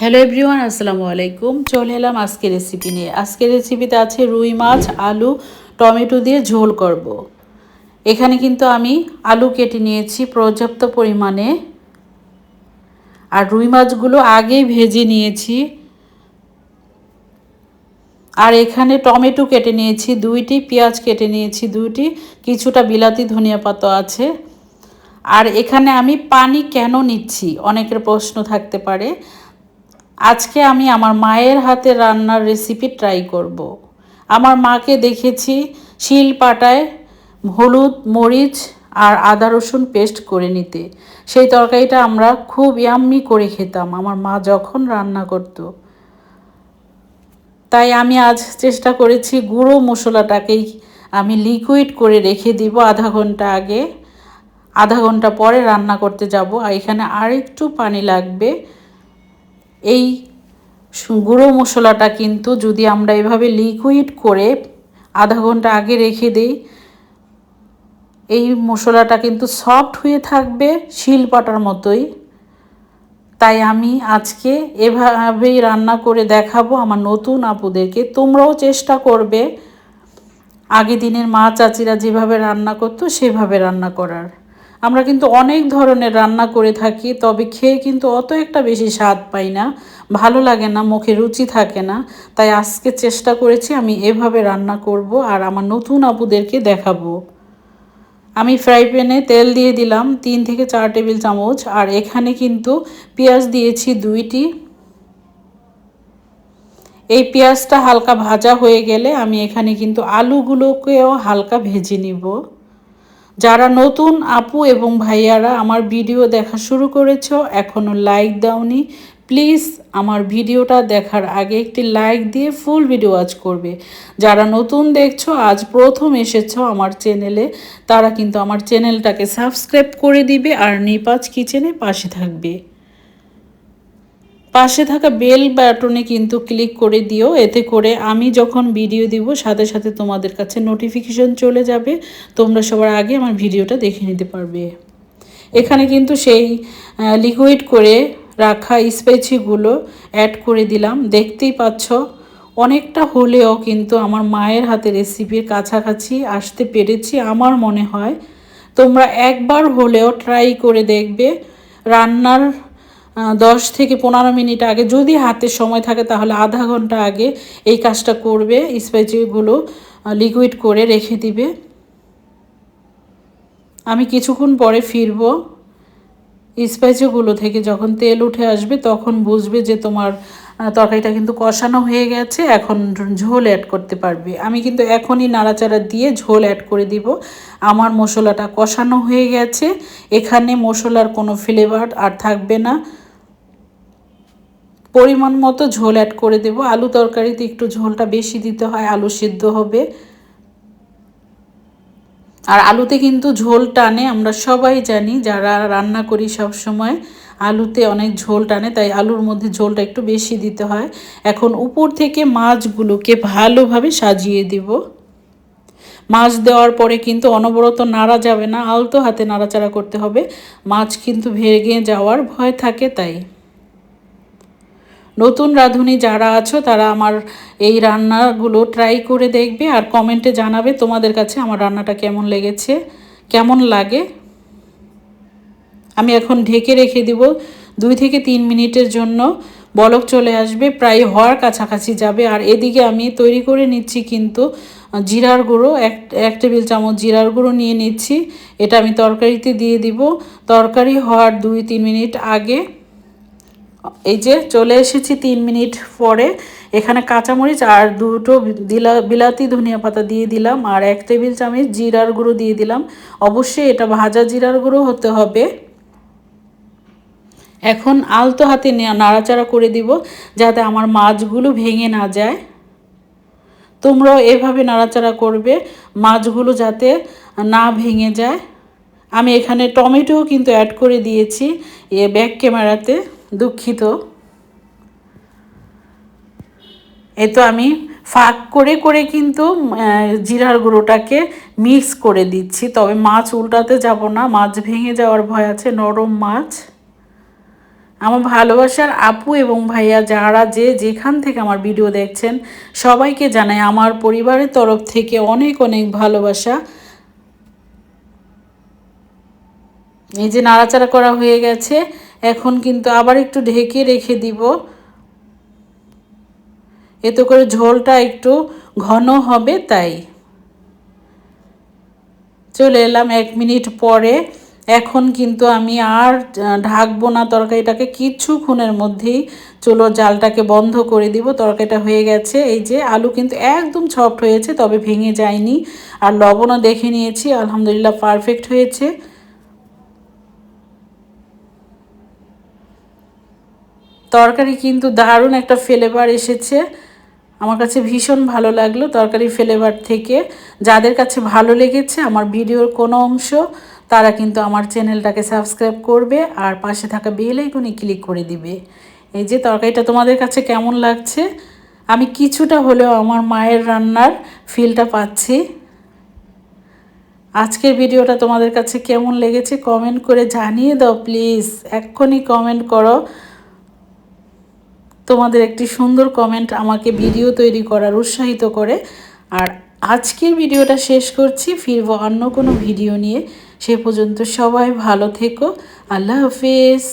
Hello everyone, আসসালামু আলাইকুম। চলে এলাম আজকের রেসিপি নিয়ে। আজকের রেসিপিতে আছে রুই মাছ, আলু, টমেটো দিয়ে ঝোল করব। এখানে কিন্তু আমি আলু কেটে নিয়েছি পর্যাপ্ত পরিমাণে। আর রুই মাছগুলো আগেই ভেজে নিয়েছি। আর এখানে টমেটো কেটে নিয়েছি, দুইটি পেঁয়াজ কেটে নিয়েছি, দুইটি। কিছুটা বিলাতি, ধনিয়া পাতা আছে। আর এখানে আমি পানি কেন নিচ্ছি, অনেকের প্রশ্ন থাকতে পারে। আজকে আমি আমার মায়ের হাতে রান্নার রেসিপি ট্রাই করব। আমার মাকে দেখেছি শিল পাটায় হলুদ, মরিচ আর আদা রসুন পেস্ট করে নিতে। সেই তরকারিটা আমরা খুব ইয়াম্মি করে খেতাম। আমার মা যখন রান্না করতো। তাই আমি আজ চেষ্টা করেছি গুঁড়ো মশলাটাকেই আমি লিকুইড করে রেখে দিব আধা ঘণ্টা আগে। আধা ঘণ্টা পরে রান্না করতে যাব। আর এখানে আর একটু পানি লাগবে। এই গুঁড়ো মশলাটা কিন্তু যদি আমরা এভাবে লিকুইড করে আধা ঘণ্টা আগে রেখে দিই, এই মশলাটা কিন্তু সফট হয়ে থাকবে শিল পাটার মতোই। তাই আমি আজকে এভাবেই রান্না করে দেখাবো আমার নতুন আপুদেরকে। তোমরাও চেষ্টা করবে। আগে দিনের মা চাচিরা যেভাবে রান্না করতো, সেভাবে রান্না করার। আমরা কিন্তু অনেক ধরনের রান্না করে থাকি, তবে খেয়ে কিন্তু অত একটা বেশি স্বাদ পাই না। ভালো লাগে না, মুখে রুচি থাকে না। তাই আজকে চেষ্টা করেছি আমি এভাবে রান্না করব আর আমার নতুন আপুদেরকে দেখাবো। আমি ফ্রাই প্যানে তেল দিয়ে দিলাম তিন থেকে চার টেবিল চামচ আর এখানে কিন্তু পেঁয়াজ দিয়েছি দুইটি। এই পেঁয়াজটা হালকা ভাজা হয়ে গেলে আমি এখানে কিন্তু আলুগুলোকেও হালকা ভেজে নিব। যারা নতুন আপু এবং ভাইয়ারা আমার ভিডিও দেখা শুরু করেছ এখনও লাইক দাওনি। প্লিজ আমার ভিডিওটা দেখার আগে একটি লাইক দিয়ে ফুল ভিডিও আজ করবে। যারা নতুন দেখছ, আজ প্রথম এসেছ আমার চ্যানেলে, তারা কিন্তু আমার চ্যানেলটাকে সাবস্ক্রাইব করে দিবে আর নিপাজ কিচেনে পাশে থাকবে। পাশে থাকা বেল বাটনে কিন্তু ক্লিক করে দিও। এতে করে আমি যখন ভিডিও দিব, সাথে সাথে তোমাদের কাছে নোটিফিকেশন চলে যাবে। তোমরা সবার আগে আমার ভিডিওটা দেখে নিতে পারবে। এখানে কিন্তু সেই লিকুইড করে রাখা স্পাইসিগুলো অ্যাড করে দিলাম। দেখতেই পাচ্ছ, অনেকটা হলেও কিন্তু আমার মায়ের হাতে রেসিপির কাছাকাছি আসতে পেরেছি আমার মনে হয়। তোমরা একবার হলেও ট্রাই করে দেখবে। রান্নার দশ থেকে পনেরো মিনিট আগে যদি হাতে সময় থাকে তাহলে আধা ঘণ্টা আগে এই কাজটা করবে স্পাইসিগুলো লিকুইড করে রেখে দিবে। আমি কিছুক্ষণ পরে ফিরবো। স্পাইসিগুলো থেকে যখন তেল উঠে আসবে তখন বুঝবে যে তোমার তরকারিটা কিন্তু কষানো হয়ে গেছে, এখন ঝোল অ্যাড করতে পারবে। আমি কিন্তু এখনই নাড়াচাড়া দিয়ে ঝোল অ্যাড করে দিব। আমার মশলাটা কষানো হয়ে গেছে। এখানে মশলার কোনো ফ্লেভার আর থাকবে না। পরিমাণ মতো ঝোল অ্যাড করে দেব। আলু তরকারিতে একটু ঝোলটা বেশি দিতে হয়, আলু সিদ্ধ হবে। আর আলুতে কিন্তু ঝোল টানে, আমরা সবাই জানি, যারা রান্না করি সব সময় আলুতে অনেক ঝোল টানে, তাই আলুর মধ্যে ঝোলটা একটু বেশি দিতে হয়। এখন উপর থেকে মাছগুলোকে ভালোভাবে সাজিয়ে দিব। মাছ দেওয়ার পরে কিন্তু অনবরত নাড়া যাবে না, আলতো হাতে নাড়াচাড়া করতে হবে। মাছ কিন্তু ভেঙে যাওয়ার ভয় থাকে তাই। নতুন রাঁধুনি যারা আছো, তারা আমার এই রান্নাগুলো ট্রাই করে দেখবে আর কমেন্টে জানাবে তোমাদের কাছে আমার রান্নাটা কেমন লেগেছে, কেমন লাগে। আমি এখন ঢেকে রেখে দিব, দুই থেকে তিন মিনিটের জন্য বলক চলে আসবে, প্রায় হওয়ার কাছাকাছি যাবে। আর এদিকে আমি তৈরি করে নিচ্ছি কিন্তু জিরার গুঁড়ো, এক এক টেবিল চামচ জিরার গুঁড়ো নিয়ে নিচ্ছি। এটা আমি তরকারিতে দিয়ে দিব। তরকারি হওয়ার দুই, তিন মিনিট আগে এই যে চলে এসেছি তিন মিনিট পরে। এখানে কাঁচামরিচ আর দুটো দিলা বিলাতি ধনিয়া পাতা দিয়ে দিলাম আর এক টেবিল চামচ জিরার গুঁড়ো দিয়ে দিলাম। অবশ্যই এটা ভাজা জিরার গুঁড়ো হতে হবে। এখন আলতো হাতে নাড়াচাড়া করে দিব যাতে আমার মাছগুলো ভেঙে না যায়। তোমরাও এভাবে নাড়াচাড়া করবে মাছগুলো যাতে না ভেঙে যায়। আমি এখানে টমেটোও কিন্তু অ্যাড করে দিয়েছি এ ব্যাক ক্যামেরাতে দুঃখিত। এ তো আমি ফাঁক করে করে কিন্তু জিরার গুঁড়োটাকে মিক্স করে দিচ্ছি। তবে মাছ উল্টাতে যাব না, মাছ ভেঙে যাওয়ার ভয় আছে, নরম মাছ। আমার ভালোবাসার আপু এবং ভাইয়া যারা যে যেখান থেকে আমার ভিডিও দেখছেন, সবাইকে জানাই আমার পরিবারের তরফ থেকে অনেক অনেক ভালোবাসা। এই যে নাড়াচাড়া করা হয়ে গেছে এখন কিন্তু আবার একটু ঢেকে রেখে দিব। এতে করে ঝোলটা একটু ঘন হবে তাই। চলে এলাম এক মিনিট পরে। এখন কিন্তু আমি আর ঢাকবো না তরকারিটাকে কিছুক্ষণের মধ্যেই চলো জালটাকে বন্ধ করে দিব। তরকারিটা হয়ে গেছে। এই যে আলু কিন্তু একদম সফট হয়েছে, তবে ভেঙে যায়নি। আর লবণও দেখে নিয়েছি, আলহামদুলিল্লাহ পারফেক্ট হয়েছে। তরকারি কিন্তু দারুণ একটা ফ্লেভার এসেছে। আমার কাছে ভীষণ ভালো লাগল তরকারি ফ্লেভার থেকে। যাদের কাছে ভালো লেগেছে আমার ভিডিওর কোনো অংশ, তারা কিন্তু আমার চ্যানেলটাকে সাবস্ক্রাইব করবে আর পাশে থাকা বেল আইকনে ক্লিক করে দিবে। এই যে তরকারিটা তোমাদের কাছে কেমন লাগছে? আমি কিছুটা হলেও আমার মায়ের রান্নার ফিলটা পাচ্ছি। আজকের ভিডিওটা তোমাদের কাছে কেমন লেগেছে কমেন্ট করে জানিয়ে দাও প্লিজ এক্ষুনি কমেন্ট করো। তোমাদের একটি সুন্দর কমেন্ট আমাকে ভিডিও তৈরি করার উৎসাহিত করে। আর আজকের ভিডিওটা শেষ করছি, ফিরবো অন্য কোনো ভিডিও নিয়ে। সে পর্যন্ত সবাই ভালো থেকো। আল্লাহ হাফিজ।